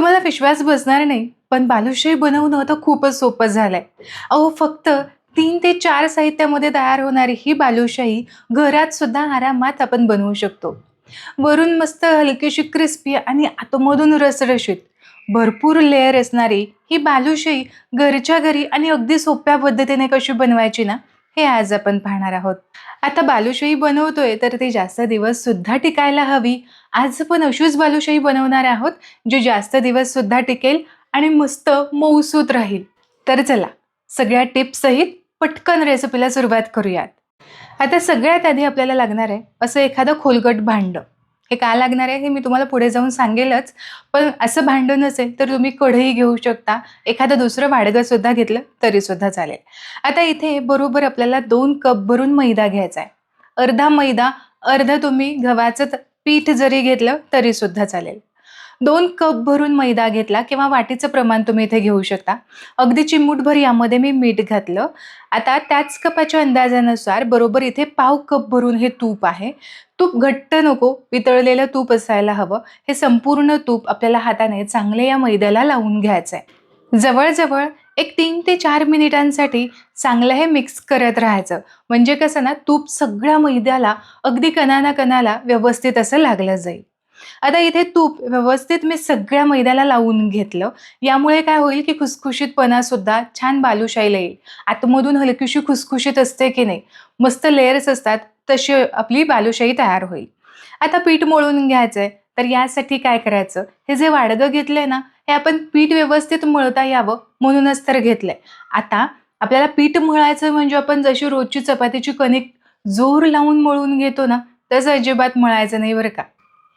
तुम्हाला विश्वास बसणार नाही पण बालुशाही बनवणं तर खूपच सोपं झालंय. अहो फक्त तीन ते चार साहित्यामध्ये तयार होणारी ही बालुशाही घरात सुद्धा आरामात आपण बनवू शकतो. वरून मस्त हलकीशी क्रिस्पी आणि आतमधून रसरशीत भरपूर लेअर असणारी ही बालुशाही घरच्या घरी आणि अगदी सोप्या पद्धतीने कशी बनवायची ना हे आज आपण पाहणार आहोत. आता बालुशाही बनवतोय तर ती जास्त दिवस सुद्धा टिकायला हवी. आज आपण अशीच बालुशाही बनवणार आहोत जी जास्त दिवस सुद्धा टिकेल आणि मस्त मऊसूत राहील. तर चला सगळ्या टिप्स सहित पटकन रेसिपीला सुरुवात करूयात. आता सगळ्यात आधी आपल्याला लागणार आहे असं एखादं खोलगट भांडं. हे का लागणार आहे हे मी तुम्हाला पुढे जाऊन सांगेलच. पण असं भांडण असेल तर तुम्ही कढई घेऊ शकता. एखादं दुसरं भाडगं सुद्धा घेतलं तरी सुद्धा चालेल. आता इथे बरोबर आपल्याला दोन कप भरून मैदा घ्यायचा आहे. अर्धा मैदा अर्धा तुम्ही गव्हाचं पीठ जरी घेतलं तरी सुद्धा चालेल. दोन कप भरून मैदा घेतला किंवा वाटीचं प्रमाण तुम्ही इथे घेऊ शकता. अगदी चिमूटभर यामध्ये मी मीठ घातलं. आता त्याच कपाच्या अंदाजानुसार बरोबर इथे पाव कप भरून हे तूप आहे. तूप घट्ट नको वितळलेलं तूप असायला हवं. हे संपूर्ण तूप आपल्याला हाताने चांगले या मैद्याला लावून घ्यायचं आहे जवळजवळ एक तीन ते चार मिनिटांसाठी चांगलं हे मिक्स करत राहायचं. म्हणजे कसं ना तूप सगळ्या मैद्याला अगदी कणाना कणाला व्यवस्थित असं लागलं जाईल. आता इथे तूप व्यवस्थित मी सगळ्या मैद्याला लावून घेतलं. यामुळे काय होईल की खुसखुशीतपणा सुद्धा छान बालुशाहीला येईल. आतमधून हलकीशी खुसखुशीत असते की नाही? मस्त लेयर्स असतात तशी आपली बालुशाही तयार होईल. आता पीठ मळून घ्यायचंय तर यासाठी काय करायचं? हे जे वाडगं घेतलंय ना हे आपण पीठ व्यवस्थित मळता यावं म्हणूनच तर घेतलंय. आता आपल्याला पीठ मळायचं म्हणजे आपण जशी रोजची चपातीची कणिक जोर लावून मळून घेतो ना तसं अजिबात मळायचं नाही बरं का.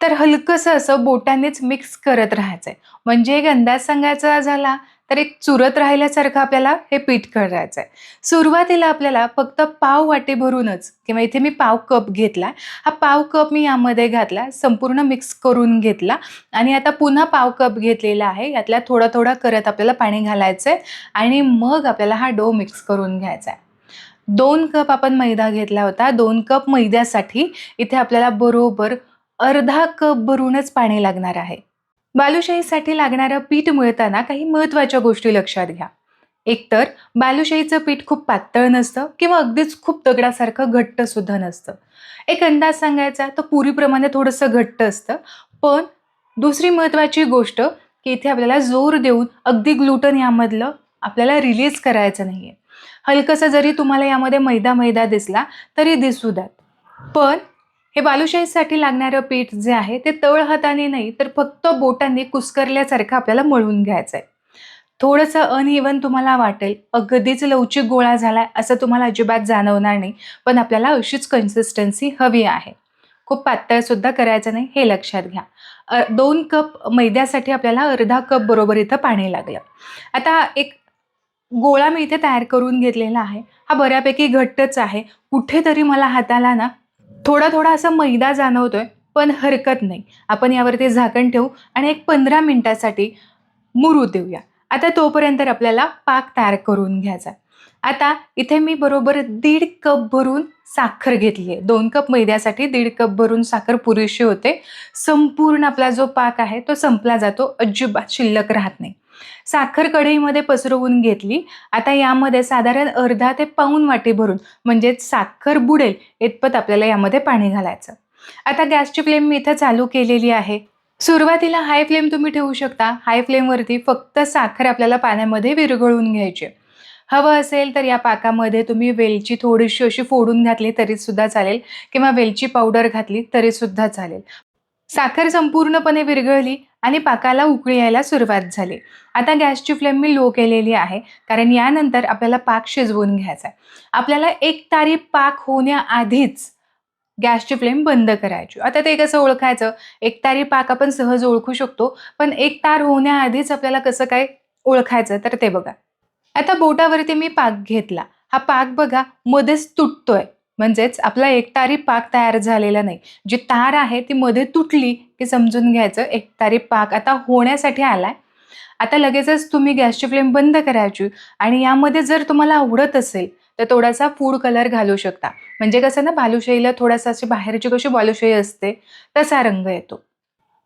तर हलकंसं असं बोटानेच मिक्स करत राहायचं आहे म्हणजे एक अंदाज सांगायचा झाला तर एक चुरत राहिल्यासारखं आपल्याला हे पीठ करायचं आहे सुरुवातीला आपल्याला फक्त पाव वाटे भरूनच किंवा इथे मी पाव कप घेतला हा पाव कप मी यामध्ये घातला संपूर्ण मिक्स करून घेतला आणि आता पुन्हा पाव कप घेतलेला आहे यातला थोडा थोडा करत आपल्याला पाणी घालायचं आहे आणि मग आपल्याला हा डो मिक्स करून घ्यायचा आहे दोन कप आपण मैदा घेतला होता दोन कप मैद्यासाठी इथे आपल्याला बरोबर अर्धा कप भरूनच पाणी लागणार आहे. बालुशाहीसाठी लागणारं पीठ मिळताना काही महत्त्वाच्या गोष्टी लक्षात घ्या. एकतर बालुशाहीचं पीठ खूप पातळ नसतं किंवा अगदीच खूप दगडासारखं घट्ट सुद्धा नसतं. एक अंदाज सांगायचा तर पुरीप्रमाणे थोडंसं घट्ट असतं. पण दुसरी महत्त्वाची गोष्ट की इथे आपल्याला जोर देऊन अगदी ग्लुटन यामधलं आपल्याला रिलीज करायचं नाही आहे हलकंसं जरी तुम्हाला यामध्ये मैदा मैदा दिसला तरी दिसू द्यात. पण हे बालुशाहीसाठी लागणारं पीठ जे आहे ते तळ हाताने नाही तर फक्त बोटांनी कुस्करल्यासारखं आपल्याला मळून घ्यायचं आहे थोडंसं अनइवन तुम्हाला वाटेल. अगदीच लवचिक गोळा झालाय असं तुम्हाला अजिबात जाणवणार नाही पण आपल्याला अशीच कन्सिस्टन्सी हवी आहे. खूप पातळसुद्धा करायचं नाही हे लक्षात घ्या. दोन कप मैद्यासाठी आपल्याला अर्धा कप बरोबर इथं पाणी लागलं. आता एक गोळा मी इथे तयार करून घेतलेला आहे. हा बऱ्यापैकी घट्टच आहे. कुठेतरी मला हाताला ना थोडा थोडा असा मैदा जाणवतोय पण हरकत नाही. आपण यावरती झाकण ठेवू आणि एक पंधरा मिनटासाठी मुरू देऊया. आता तोपर्यंत आपल्याला पाक तयार करून घ्यायचा आता इथे मी बरोबर दीड कप भरून साखर घेतली आहे. दोन कप मैद्यासाठी दीड कप भरून साखर पुरेशी होते. संपूर्ण आपला जो पाक आहे तो संपला जातो. अजिबात शिल्लक राहत नाही. साखर कढईमध्ये पसरवून घेतली. आता यामध्ये साधारण अर्धा ते पाऊन वाटी भरून म्हणजेच साखर बुडेल इतपत आपल्याला यामध्ये पाणी घालायचं. आता गॅसची फ्लेम मी इथं चालू केलेली आहे. सुरुवातीला हाय फ्लेम तुम्ही ठेवू शकता. हाय फ्लेमवरती फक्त साखर आपल्याला पाण्यामध्ये विरघळून घ्यायची. हवं असेल तर या पाकामध्ये तुम्ही वेलची थोडीशी अशी फोडून घातली तरी सुद्धा चालेल किंवा वेलची पावडर घातली तरी सुद्धा चालेल. साखर संपूर्णपणे विरघळली. आणि पाकाला उकळी यायला सुरुवात झाली. आता गॅसची फ्लेम मी लो केलेली आहे कारण यानंतर आपल्याला पाक शिजवून घ्यायचा आहे आपल्याला एक तारी पाक होण्याआधीच गॅसची फ्लेम बंद करायची. आता ते कसं ओळखायचं? एक तारी पाक आपण सहज ओळखू शकतो पण एक तार होण्याआधीच आपल्याला कसं काय ओळखायचं तर ते बघा. आता बोटावरती मी पाक घेतला. हा पाक बघा मध्येच तुटतोय. म्हणजेच आपला एकतारी पाक तयार झालेला नाही. जी तार आहे ती मध्ये तुटली की समजून घ्यायचं एकतारी पाक आता होण्यासाठी आलाय. आता लगेचच तुम्ही गॅसची फ्लेम बंद करायची आणि यामध्ये जर तुम्हाला आवडत असेल तर थोडासा फूड कलर घालू शकता. म्हणजे कसं ना बालुशाहीला थोडासा अशी बाहेरची कशी बालुशाही असते तसा रंग येतो.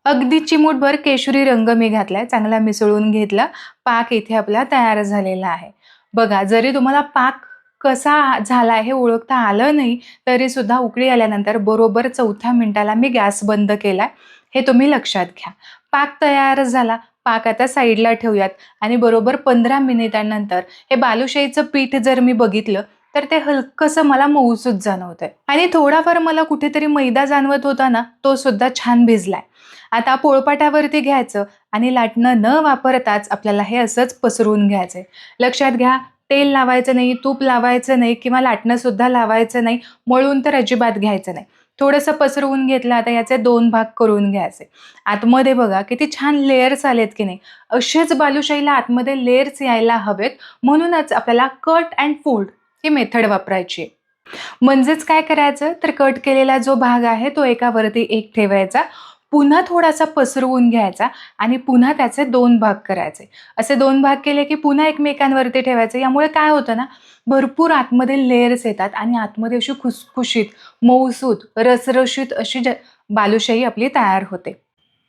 अगदी चिमूटभर केशरी रंग मी घातलाय चांगला मिसळून घेतला पाक इथे आपला तयार झालेला आहे. बघा जरी तुम्हाला पाक कसा झाला हे ओळखता आलं नाही तरी सुद्धा उकळी आल्यानंतर बरोबर चौथ्या मिनिटाला मी गॅस बंद केलाय. हे तुम्ही लक्षात घ्या. पाक तयार झाला. पाक आता साईडला ठेवूयात. आणि बरोबर पंधरा मिनिटांनंतर हे बालुशाहीचं पीठ जर मी बघितलं तर ते हलकंसं मला मऊसूच जाणवतंय. आणि थोडाफार मला कुठेतरी मैदा जाणवत होता ना तो सुद्धा छान भिजलाय. आता पोळपाटावरती घ्यायचं आणि लाटणं न वापरताच आपल्याला हे असंच पसरवून घ्यायचंय. लक्षात घ्या तेल लावायचं नाही तूप लावायचं नाही किंवा लाटणं सुद्धा लावायचं नाही मळून तर अजिबात घ्यायचं नाही. थोडंसं पसरवून घेतलं आता याचे दोन भाग करून घ्यायचे. आतमध्ये बघा किती छान लेयर्स आलेत की नाही. असेच बालुशाहीला आतमध्ये लेयर्स यायला हवेत म्हणूनच आपल्याला कट अँड फोल्ड ही मेथड वापरायची आहे. म्हणजेच काय करायचं? तर कट केलेला जो भाग आहे तो एकावरती एक ठेवायचा. पुन्हा थोडासा पसरवून घ्यायचा आणि पुन्हा त्याचे दोन भाग करायचे. असे दोन भाग केले की पुन्हा एकमेकांवरती ठेवायचे. यामुळे काय होतं ना भरपूर आतमध्ये लेयर्स येतात आणि आतमध्ये अशी खुसखुशीत मऊसूत रसरशीत अशी ज बालुशाही आपली तयार होते.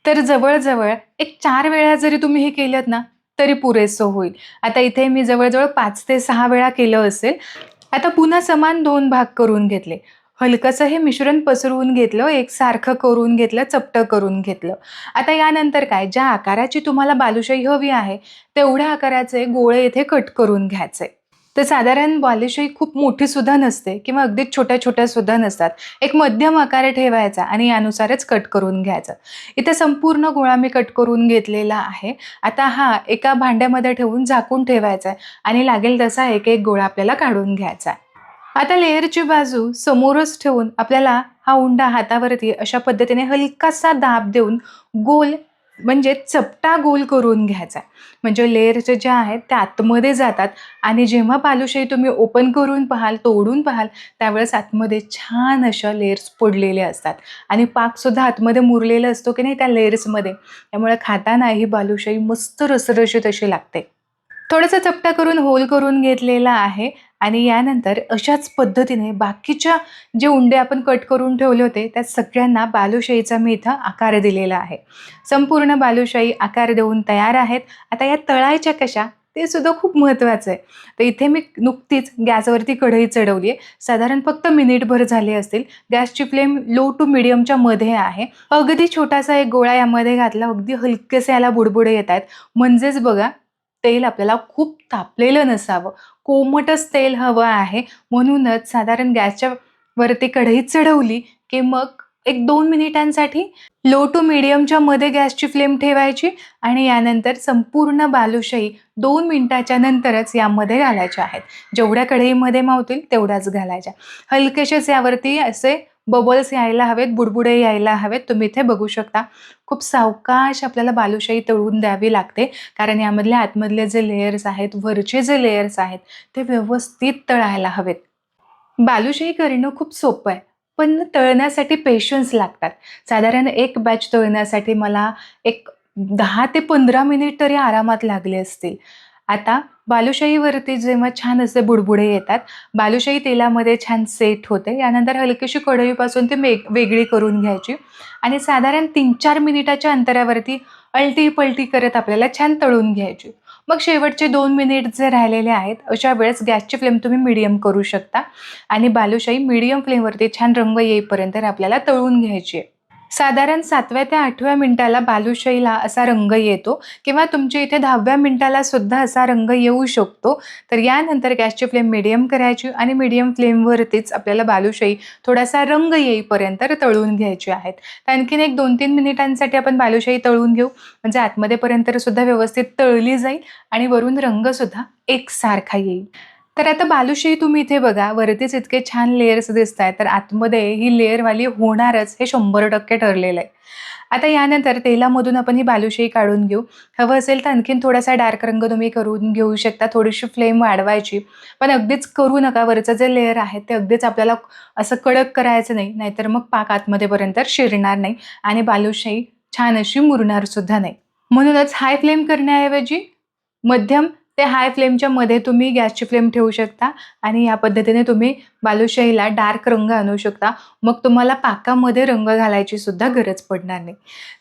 तर जवळजवळ एक चार वेळा जरी तुम्ही हे केलं ना तरी पुरेसं होईल. आता इथे मी जवळजवळ पाच ते सहा वेळा केलं असेल. आता पुन्हा समान दोन भाग करून घेतले. हलकंसं हे मिश्रण पसरवून घेतलं एकसारखं करून घेतलं चपटं करून घेतलं. आता यानंतर काय? ज्या आकाराची तुम्हाला बालुशाही हवी आहे तेवढ्या आकाराचे गोळे इथे कट करून घ्यायचे. तर साधारण बालुशाही खूप मोठी सुद्धा नसते किंवा अगदी छोट्या छोट्या सुद्धा नसतात. एक मध्यम आकार ठेवायचा आणि यानुसारच कट करून घ्यायचं. इथे संपूर्ण गोळा मी कट करून घेतलेला आहे. आता हा एका भांड्यामध्ये ठेवून झाकून ठेवायचा आहे आणि लागेल तसा एक एक गोळा आपल्याला काढून घ्यायचा आहे. आता लेअरची बाजू समोरच ठेवून आपल्याला हा उंडा हातावरती अशा पद्धतीने हलकासा दाब देऊन गोल म्हणजे चपटा गोल करून घ्यायचा. म्हणजे लेअरचे ज्या आहेत त्या आतमध्ये जातात आणि जेव्हा बालुशाही तुम्ही ओपन करून पाहाल तोडून पाहाल त्यावेळेस आतमध्ये छान अशा लेअर्स पडलेल्या असतात. आणि पाकसुद्धा आतमध्ये मुरलेला असतो की नाही त्या लेअर्समध्ये. त्यामुळे खाताना ही बालुशाही मस्त रसरशीत अशी लागते. थोडंसं चपटा करून होल करून घेतलेला आहे. आणि यानंतर अशाच पद्धतीने बाकीच्या जे उंडे आपण कट करून ठेवले होते त्या सगळ्यांना बालुशाहीचा मी इथं आकार दिलेला आहे. संपूर्ण बालुशाही आकार देऊन तयार आहेत. आता या तळायच्या कशा ते सुद्धा खूप महत्त्वाचं आहे. तर इथे मी नुकतीच गॅसवरती कढई चढवली आहे साधारण फक्त मिनिटभर झाले असतील. गॅसची फ्लेम लो टू मिडियमच्या मध्ये आहे. अगदी छोटासा एक गोळा यामध्ये घातला अगदी हलकेसे याला बुडबुडे येत आहेत. म्हणजेच बघा तेल आपल्याला खूप तापलेलं नसावं. कोमटच तेल हवं आहे. म्हणूनच साधारण गॅसच्या वरती कढई चढवली की मग एक दोन मिनिटांसाठी लो टू मिडियमच्या मध्ये गॅसची फ्लेम ठेवायची आणि यानंतर संपूर्ण बालुशाही दोन मिनिटाच्या नंतरच यामध्ये घालायच्या आहेत. जेवढ्या कढईमध्ये मावतील तेवढ्याच घालायच्या. हलकेशेच यावरती असे बबल्स यायला हवेत बुडबुडे यायला हवेत तुम्ही इथे बघू शकता. खूप सावकाश आपल्याला बालुशाही तळून द्यावी लागते. कारण यामधले आतमधले जे लेयर्स आहेत वरचे जे लेयर्स आहेत ते व्यवस्थित तळायला हवेत. बालुशाही करणं खूप सोपं आहे पण तळण्यासाठी पेशन्स लागतात. साधारण एक बॅच तळण्यासाठी मला एक दहा ते पंधरा मिनिट तरी आरामात लागले असतील. आता बालुशाहीवरती जेव्हा छान असे बुडबुडे येतात बालुशाही तेलामध्ये छान सेट होते. यानंतर हलकीशी कढईपासून ती वेग वेगळी करून घ्यायची. आणि साधारण तीन चार मिनिटाच्या अंतरावरती अल्टी पलटी करत आपल्याला छान तळून घ्यायची. मग शेवटचे दोन मिनिट जे राहिलेले आहेत अशा वेळेस गॅसची फ्लेम तुम्ही मिडियम करू शकता. आणि बालुशाही मिडियम फ्लेमवरती छान रंग येईपर्यंत आपल्याला तळून घ्यायची आहे. साधारण सातव्या ते आठव्या मिनिटाला बालुशाहीला असा रंग येतो किंवा तुमच्या इथे दहाव्या मिनिटाला सुद्धा असा रंग येऊ शकतो. तर यानंतर गॅसची फ्लेम मिडियम करायची आणि मिडियम फ्लेमवरतीच आपल्याला बालुशाही थोडासा रंग येईपर्यंत तळून घ्यायची आहेत. तर आणखीन एक दोन तीन मिनिटांसाठी आपण बालुशाही तळून घेऊ. म्हणजे आतमध्येपर्यंत सुद्धा व्यवस्थित तळली जाईल आणि वरून रंगसुद्धा एकसारखा येईल. तर आता बालुशाही तुम्ही इथे बघा वरतीच इतके छान लेयर्स दिसत आहेत तर आतमध्ये ही लेअरवाली होणारच हे शंभर टक्के ठरलेलं आहे. आता यानंतर तेलामधून आपण ही बालुशाही काढून घेऊ. हवं असेल तर आणखीन थोडासा डार्क रंग तुम्ही करून घेऊ शकता. थोडीशी फ्लेम वाढवायची. पण अगदीच करू नका. वरचं जे लेअर आहे ते अगदीच आपल्याला असं कडक करायचं नाही. नाहीतर मग पाक आतमध्येपर्यंत शिरणार नाही आणि बालुशाही छान अशी मुरणार सुद्धा नाही. म्हणूनच हाय फ्लेम करण्याऐवजी मध्यम ते हाय फ्लेमच्या मध्ये तुम्ही गॅसची फ्लेम ठेवू शकता आणि या पद्धतीने तुम्ही बालुशाहीला डार्क रंग आणू शकता. मग तुम्हाला पाकामध्ये रंग घालायची सुद्धा गरज पडणार नाही.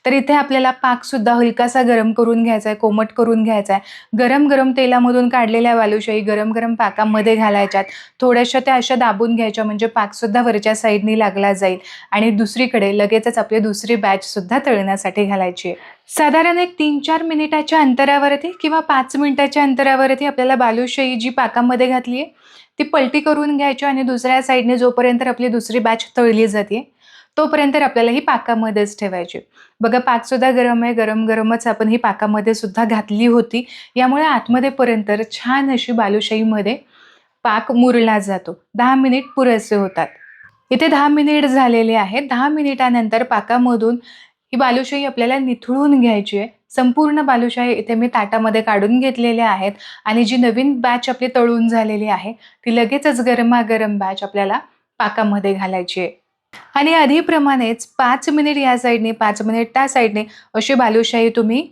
तर इथे आपल्याला पाकसुद्धा हलकासा गरम करून घ्यायचा आहे कोमट करून घ्यायचा आहे गरम गरम तेलामधून काढलेल्या बालुशाही गरम गरम पाकामध्ये घालायच्यात. थोड्याशा त्या अशा दाबून घ्यायच्या म्हणजे पाकसुद्धा वरच्या साईडनी लागला जाईल आणि दुसरीकडे लगेचच आपली दुसरी बॅचसुद्धा तळण्यासाठी घालायची आहे. साधारण एक तीन चार मिनिटाच्या अंतरावरती किंवा पाच मिनिटाच्या अंतरावरती आपल्याला बालुशाही जी पाकामध्ये घातली आहे ती पलटी करून घ्यायची आणि दुसऱ्या साईडने जोपर्यंत आपली दुसरी बॅच तळली जाते तोपर्यंत आपल्याला ही पाकामध्येच ठेवायची. बघा पाकसुद्धा गरम आहे गरम गरमच आपण ही पाकामध्ये सुद्धा घातली होती. यामुळे आतमध्ये पर्यंत छान अशी बालुशाहीमध्ये पाक मुरला जातो. दहा मिनिट पुरेसे होतात. इथे दहा मिनिट झालेले आहेत. दहा मिनिटानंतर पाकामधून ही बालुशाही आपल्याला निथळून घ्यायची आहे. संपूर्ण बालुशाही इथे मी ताटामध्ये काढून घेतलेल्या आहेत. आणि जी नवीन बॅच आपली तळून झालेली आहे ती लगेचच गरमागरम बॅच आपल्याला पाकामध्ये घालायची आहे. आणि आधीप्रमाणेच पाच मिनिट या साईडने पाच मिनिट त्या साईडने अशी बालुशाही तुम्ही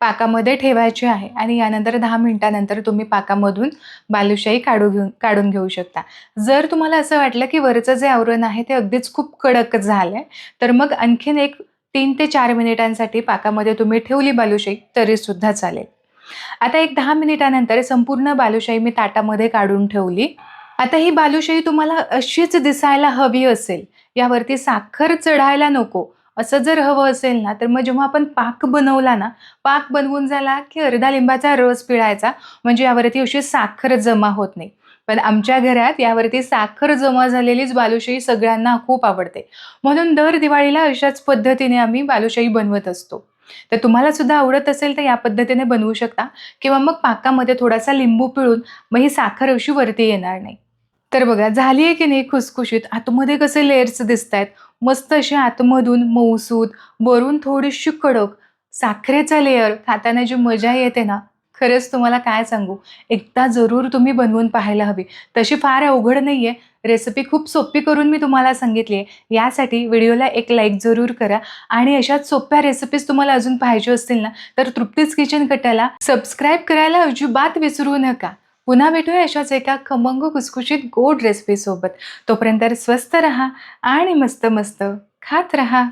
पाकामध्ये ठेवायची आहे. आणि यानंतर दहा मिनिटानंतर तुम्ही पाकामधून बालुशाही काढू घेऊन काढून घेऊ शकता. जर तुम्हाला असं वाटलं की वरचं जे आवरण आहे ते अगदीच खूप कडक झालं आहे तर मग आणखीन एक तीन ते चार मिनिटांसाठी पाकामध्ये तुम्ही ठेवली बालुशाही तरीसुद्धा चालेल. आता एक दहा मिनिटानंतर संपूर्ण बालुशाही मी ताटामध्ये काढून ठेवली. आता ही बालुशाही तुम्हाला अशीच दिसायला हवी असेल यावरती साखर चढायला नको. असं जर हवं असेल ना तर मग जेव्हा आपण पाक बनवला ना पाक बनवून झाला की अर्धा लिंबाचा रस पिळायचा म्हणजे यावरती अशी साखर जमा होत नाही. पण आमच्या घरात यावरती साखर जमा झालेलीच बालुशाही सगळ्यांना खूप आवडते. म्हणून दर दिवाळीला अशाच पद्धतीने आम्ही बालुशाही बनवत असतो. तर तुम्हाला सुद्धा आवडत असेल तर या पद्धतीने बनवू शकता. किंवा मग पाकामध्ये थोडासा लिंबू पिळून मग ही साखर अशी वरती येणार नाही. तर बघा झाली आहे की नाही खुसखुशीत? आतमध्ये कसे लेयर्स दिसत आहेत मस्त असे आतमधून मऊसूद वरून थोडीशी कडक साखरेचा लेअर खाताना जी मजा येते ना खरंच तुम्हाला काय सांगू? एकदा जरूर तुम्ही बनवून पाहायला हवी. तशी फार अवघड नाही आहे रेसिपी खूप सोपी करून मी तुम्हाला सांगितली आहे. यासाठी व्हिडिओला एक लाईक जरूर करा. आणि अशाच सोप्या रेसिपीज तुम्हाला अजून पाहिजे असतील ना तर तृप्तीच किचन कटाला सबस्क्राईब करायला अजिबात विसरू नका. पुन्हा भेटूया अशाच एका खमंग कुसकुशीत गोड रेसिपीसोबत तोपर्यंत स्वस्त रहा आणि मस्त मस्त खात रहा.